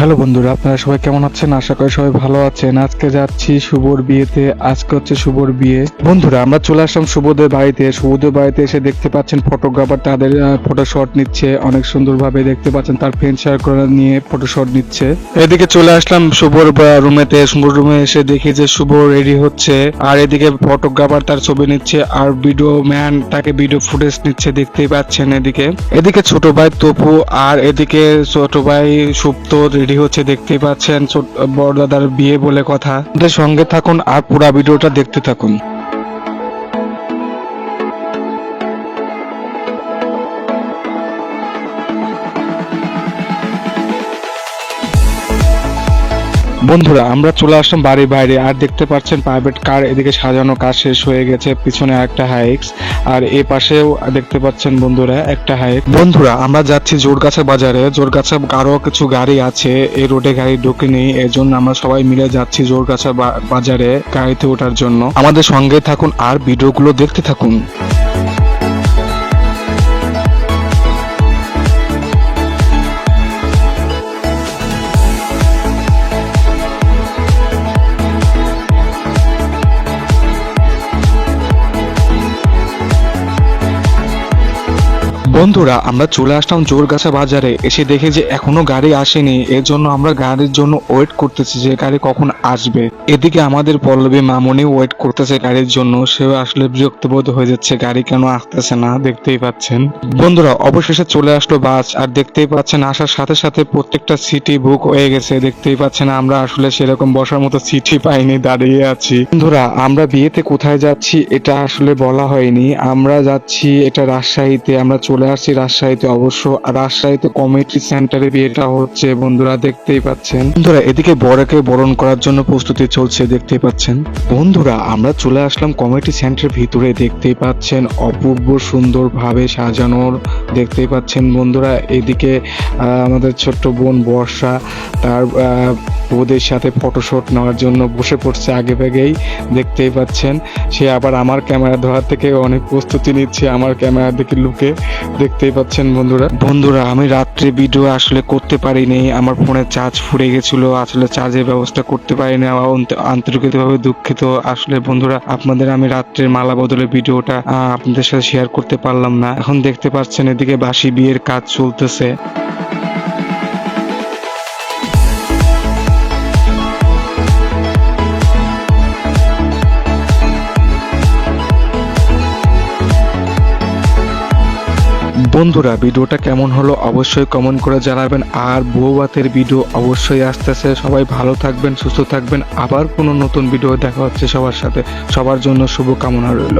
Hello বন্ধুরা, আপনারা সবাই কেমন আছেন? আশা করি সবাই ভালো আছেন। আজকে যাচ্ছি শুভর বিয়েতে। আজকে হচ্ছে শুভর বিয়ে। বন্ধুরা, আমরা চলে আসলাম শুভদের বাড়িতে। শুভদের বাড়িতে এসে দেখতে পাচ্ছেন ফটোগ্রাফার তাদের ফটো শট নিচ্ছে। অনেক সুন্দরভাবে দেখতে পাচ্ছেন তার ফ্রেন্ড শেয়ার করে নিয়ে ফটো শট নিচ্ছে। এদিকে চলে আসলাম শুভর রুমেতে শুভর রুমে এসে দেখি যে শুভ রেডি হচ্ছে। আর এদিকে ফটোগ্রাফার তার ছবি নিচ্ছে। আর ভিডিও ম্যান তাকে ভিডিও ফুটেজ নিচ্ছে দেখতেই পাচ্ছেন এদিকে। এদিকে ছোট ভাই তপু আর এদিকে ছোট ভাই সুপ্ত রেডি হচ্ছে, দেখতেই পাচ্ছেন বড় দাদার বিয়ে বলে কথা। সঙ্গে থাকুন আর পুরা ভিডিওটা দেখতে থাকুন। বন্ধুরা, আমরা চলে আসলাম বাড়ির বাইরে। আর দেখতে পাচ্ছেন প্রাইভেট কার এদিকে সাজানো কাজ শেষ হয়ে গেছে। পিছনে একটা হাইক্স আর এ পাশেও দেখতে পাচ্ছেন বন্ধুরা, একটা হাইক বন্ধুরা, আমরা যাচ্ছি জোরগাছা বাজারে। জোরগাছা আরও কিছু গাড়ি আছে এই রোডে গাড়ি ঢুকেনি এর জন্য আমরা সবাই মিলে যাচ্ছি জোরগাছা বাজারে গাড়িতে ওঠার জন্য। আমাদের সঙ্গে থাকুন আর ভিডিওগুলো দেখতে থাকুন। বন্ধুরা, আমরা চলে আসলাম জোরগাছা বাজারে। এসে দেখে যে এখনও গাড়ি আসেনি। এর জন্য আমরা গাড়ির জন্য ওয়েট করতেছি যে গাড়ি কখন আসবে। এদিকে আমাদের পল্লবী মামনি ওয়েট করতেছে গাড়ির জন্য। সেও আসলে বিরক্ত বোধ হয়ে যাচ্ছে, গাড়ি কেন আসতেছে না? দেখতেই পাচ্ছেন। বন্ধুরা, অবশেষে চলে আসলো বাস, আর দেখতেই পাচ্ছেন আসার সাথে সাথে প্রত্যেকটা সিটি বুক হয়ে গেছে। দেখতেই পাচ্ছেন আমরা আসলে সেরকম বসার মতো সিটি পাইনি, দাঁড়িয়ে আছি। বন্ধুরা, আমরা বিয়েতে কোথায় যাচ্ছি এটা আসলে বলা হয়নি। আমরা যাচ্ছি এটা রাজশাহীতে, আমরা চলে আসছি রাজশাহীতে অবশ্য রাজশাহীতে কমিটি সেন্টারে বিয়েটা হচ্ছে বন্ধুরা দেখতেই পাচ্ছেন। বন্ধুরা এদিকে বরকে বরণ করার জন্য প্রস্তুতি চলছে দেখতেই পাচ্ছেন। বন্ধুরা আমরা চলে আসলাম কমিটি সেন্টারের ভিতরে দেখতেই পাচ্ছেন অপূর্ব সুন্দরভাবে সাজানোর দেখতেই পাচ্ছেন বন্ধুরা এদিকে আমাদের ছোট্ট বোন বর্ষা তার আহ, সাথে ফটোশুট নেওয়ার জন্য বসে পড়ছে আগে ভাগেই দেখতেই পাচ্ছেন। সে আবার আমার ক্যামেরা ধরার থেকে অনেক প্রস্তুতি নিচ্ছে আমার ক্যামেরা দিকে লুকে দেখতেই পাচ্ছেন বন্ধুরা। বন্ধুরা, আমি রাত্রে ভিডিও আসলে করতে পারিনি। আমার ফোনে চার্জ ফুরে গেছিল, আসলে চার্জের ব্যবস্থা করতে পারিনি। আন্তরিকভাবে দুঃখিত। আসলে বন্ধুরা, আপনাদের আমি রাত্রের মালা বদলে ভিডিওটা আপনাদের সাথে শেয়ার করতে পারলাম না। এখন দেখতে পাচ্ছেন এদিকে বাসি বিয়ের কাজ চলতেছে। বন্ধুরা, ভিডিওটা কেমন হলো অবশ্যই কমেন্ট করে জানাবেন। আর বউবাতের ভিডিও অবশ্যই আসতেছে। সবাই ভালো থাকবেন, সুস্থ থাকবেন। আবার কোনো নতুন ভিডিও দেখা হচ্ছে সবার সাথে। সবার জন্য শুভ কামনা রইল।